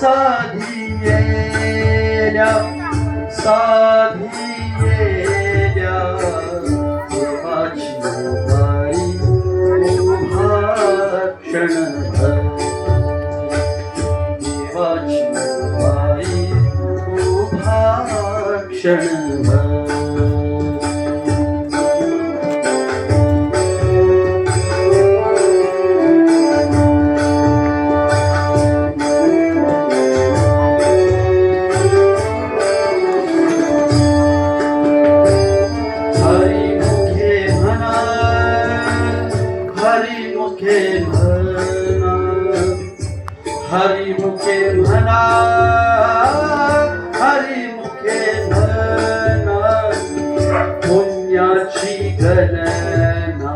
Sadiye la Sadiye la. Kurbaç yukarı Kurbaç şanata Kurbaç yukarı Kurbaç şanata हरिमुखे म्हणा हरिमुखे म्हणा पुण्याची गणना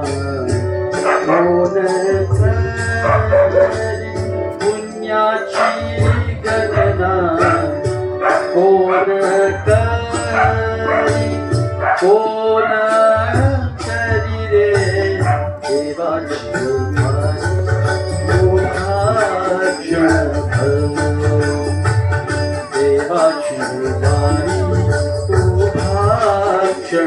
कोण करी पुण्याची गणना कोण करी कोण करी रे देवाची देवाची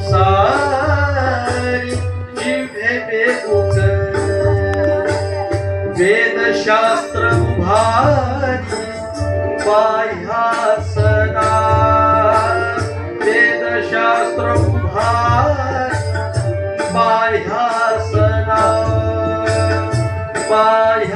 संसारी जिव्हे वेदशास्त्र भारी बाह्यासना. वेदशास्त्र भारी